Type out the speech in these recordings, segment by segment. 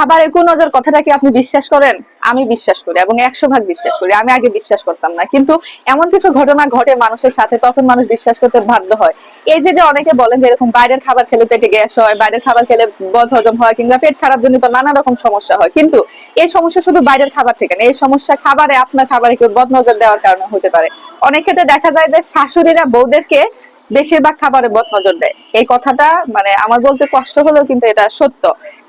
খাবারের কোন নজর কথাটা কি আপনি বিশ্বাস করেন? আমি বিশ্বাস করি এবং একশো ভাগ বিশ্বাস করি। আমি আগে বিশ্বাস করতাম না। কিন্তু এমন কিছু ঘটনা ঘটে মানুষের সাথে, তখন মানুষ বিশ্বাস করতে বাধ্য হয়। এই যে যে অনেকে বলেন যে এরকম বাইরের খাবার খেলে পেটে গ্যাস হয়, বাইরের খাবার খেলে বদ হজম হয় কিংবা পেট খারাপ জনিত নানা রকম সমস্যা হয়। কিন্তু এই সমস্যা শুধু বাইরের খাবার থেকে না, এই সমস্যা খাবারে, আপনার খাবারে কেউ বদনজর দেওয়ার কারণে হতে পারে। অনেক ক্ষেত্রে দেখা যায় যে শাশুড়িরা বউদেরকে বেশিরভাগ খাবারে বদনজর দেয়। এই কথাটা মানে আমার বলতে কষ্ট হলেও কিন্তু এটা সত্য।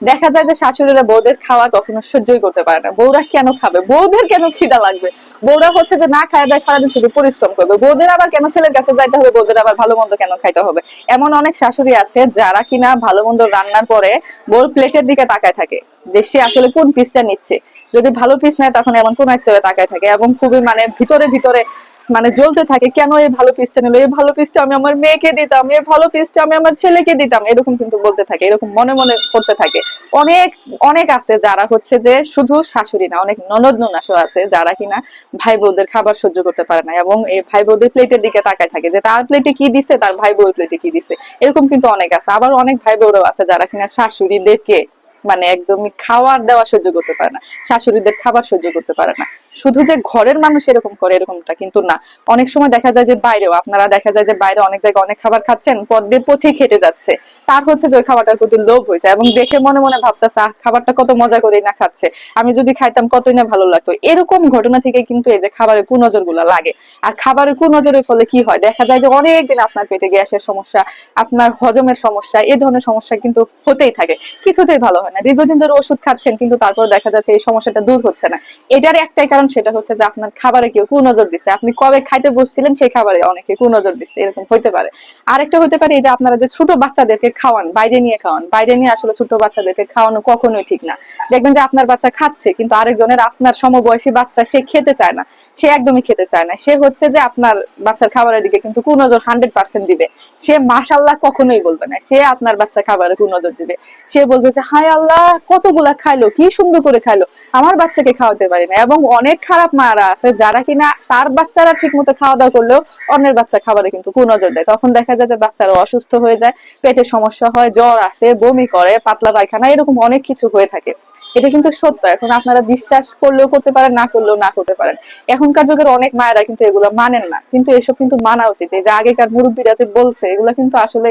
দেখা যায় যে শাশুড়িরা বউদের খাওয়া কখনো সহ্যই করতে পারে না। বউরা কেন খাবে? বউদের কেন খিদা লাগবে? বউরা হচ্ছে যে না খায় দেয় সারাদিন শুধু পরিশ্রম করবে। বউদের আবার কেন ছেলের কাছে যাইতে হবে? বউদের আবার ভালো মন্দ কেন খাইতে হবে? এমন অনেক শাশুড়ি আছে যারা কিনা ভালো মন্দ রান্নার পরে বউর প্লেটের দিকে তাকায় থাকে। যে সে আসলে কোন পিসটা নিচ্ছে? যদি ভালো পিস নেয়, তখন এমন কোন চেয়ে তাকায় থাকে এবং খুবই মানে ভিতরে ভিতরে মানে জ্বলতে থাকে, কেন এই ভালো পিসটা নিল? এই ভালো পিসটা আমি আমার মেয়েকে দিতাম, এই ভালো পিসটা আমি আমার ছেলেকে দিতাম, এরকম কিন্তু বলতে থাকে, এরকম মনে মনে করতে থাকে। অনেক অনেক আছে যারা হচ্ছে যে শুধু শাশুড়ি না, অনেক ননদ ননাসও আছে যারা কিনা ভাই বউদের খাবার সহ্য করতে পারে না এবং এই ভাই বউদের প্লেটের দিকে তাকায় থাকে যে তার প্লেটে কি দিছে, তার ভাই বউর প্লেটে কি দিছে, এরকম কিন্তু অনেক আছে। আবার অনেক ভাই বউরাও আছে যারা কিনা শাশুড়ি শাশুড়িদেরকে মানে একদমই খাওয়ার দেওয়া সহ্য করতে পারে না, শাশুড়িদের খাবার সহ্য করতে পারে না। শুধু যে ঘরের মানুষ এরকম করে, এরকমটা কিন্তু না। অনেক সময় দেখা যায় যে বাইরেও, আপনারা দেখা যায় যে বাইরে অনেক জায়গায় অনেক খাবার খাচ্ছেন পদ্মের পথে খেটে যাচ্ছে। তার হচ্ছে যে ওই খাবারটার প্রতি লোভ হয়েছে এবং দেখে মনে মনে ভাবতেছে খাবারটা কত মজা করে না খাচ্ছে। আমি যদি খাইতাম কতই না ভালো লাগতো। এরকম ঘটনা থেকে কিন্তু এই যে খাবারের কুনজরগুলা লাগে। আর খাবারের কুনজরের ফলে কি হয়? দেখা যায় যে অনেকদিন আপনার পেটে গ্যাসের সমস্যা, আপনার হজমের সমস্যা এই ধরনের সমস্যা কিন্তু হতেই থাকে। কিছুতেই ভালো হয় না। দীর্ঘদিন ধরে ওষুধ খাচ্ছেন কিন্তু তারপর দেখা যাচ্ছে এই সমস্যাটা দূর হচ্ছে না। এটার একটাই কারণ সেটা হচ্ছে যে আপনার খাবারে কেউ কুনজর দিচ্ছে আপনি কবে খাইতে বসছিলেন সেই খাবারে অনেকে কুনজর দিচ্ছে এরকম হতে পারে। আরেকটা হতে পারে এই যে আপনারা যে ছোট বাচ্চাদেরকে খাওয়ান, বাইরে নিয়ে খাওয়ান, বাইরে নিয়ে আসলে ছোট বাচ্চাদেরকে খাওয়ানো কখনোই ঠিক না। দেখবেন যে আপনার বাচ্চা খাচ্ছে, কিন্তু আরেকজনের আপনার সমবয়সী বাচ্চা সে খেতে চায় না। সে একদমই খেতে চায় না। সে হচ্ছে যে আপনার বাচ্চার খাবারের দিকে কিন্তু কুনজর হান্ড্রেড পার্সেন্ট দিবে। সে মাশাল্লাহ কখনোই বলবে না। সে আপনার বাচ্চা খাবারে কুনজর দিবে। সে বলবে যে, হায় আল্লাহ, কতগুলা খাইলো, কি সুন্দর করে খাইলো। আমার বাচ্চাকে খাওয়াতে পারি না। এবং অনেক খারাপ মারা আছে, যারা কিনা তার বাচ্চারা ঠিক মতো খাওয়া দাওয়া করলেও অন্যের বাচ্চা খাবারে কিন্তু কুনজর দেয়। তখন দেখা যায় যে বাচ্চারা অসুস্থ হয়ে যায়, পেটে সমস্যা হয়, জ্বর আসে, বমি করে, পাতলা পায়খানা, এরকম অনেক কিছু হয়ে থাকে। এটা কিন্তু সত্য। এখন আপনারা বিশ্বাস করলেও করতে পারেন, না করলেও না করতে পারেন। এখনকার যুগের অনেক মায়েরা কিন্তু এগুলো মানেন না। কিন্তু এসব কিন্তু মানা উচিত। এই যে আগেকার মুরব্বীরা যে বলছে, এগুলো কিন্তু আসলে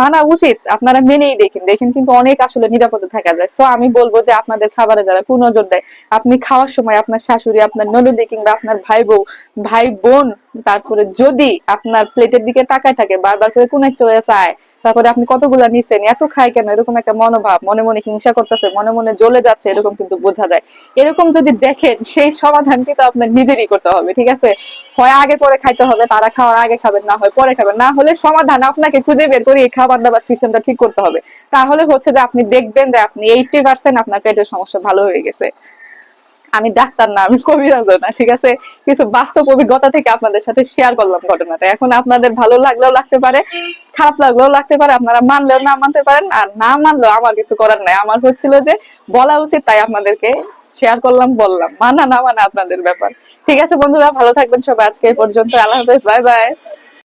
মানা উচিত। আপনারা মেনেই দেখেন। দেখেন কিন্তু অনেক আসলে নিরাপদে থাকা যায়। সো আমি বলব যে আপনাদের খাবারে যারা কুনজর দেয়, আপনি খাওয়ার সময় আপনার শাশুড়ি, আপনার ননদি কিংবা আপনার ভাই বউ, ভাই বোন, তারপরে যদি আপনার প্লেটের দিকে তাকায় থাকে, বারবার করে কোনে চয়ে চায় তারপরে আপনি কতগুলা নিছেন? এত খায় কেন? এরকম একটা মনোভাব, মনে মনে হিংসা করতেছে, মনে মনে জ্বলে যাচ্ছে, এরকম কিন্তু বোঝা যায়। এরকম যদি দেখেন, সেই সমাধান কিন্তু আপনার নিজেরই করতে হবে, ঠিক আছে? হয় আগে পরে খাইতে হবে, তারা খাওয়ার আগে খাবেন, না হয় পরে খাবেন। না হলে সমাধান আপনাকে খুঁজে বের করে এই খাবার দাবার সিস্টেমটা ঠিক করতে হবে। তাহলে হচ্ছে যে আপনি দেখবেন যে আপনি এইটি পার্সেন্ট আপনার পেটের সমস্যা ভালো হয়ে গেছে। আমি ডাক্তার না, আমি কবিরাজও না, ঠিক আছে? কিছু বাস্তব অভিজ্ঞতা থেকে আপনাদের সাথে শেয়ার করলাম ঘটনাটা। এখন আপনাদের ভালো লাগলেও লাগতে পারে, খারাপ লাগলেও লাগতে পারে, আপনারা মানলেও না মানতে পারেন, আর না মানলেও আমার কিছু করার নাই। আমার হচ্ছিল যে বলা উচিত, তাই আপনাদেরকে শেয়ার করলাম, বললাম। মানা না মানা আপনাদের ব্যাপার। ঠিক আছে বন্ধুরা, ভালো থাকবেন সবাই, আজকে এই পর্যন্ত। আল্লাহ হাফেজ বাই বাই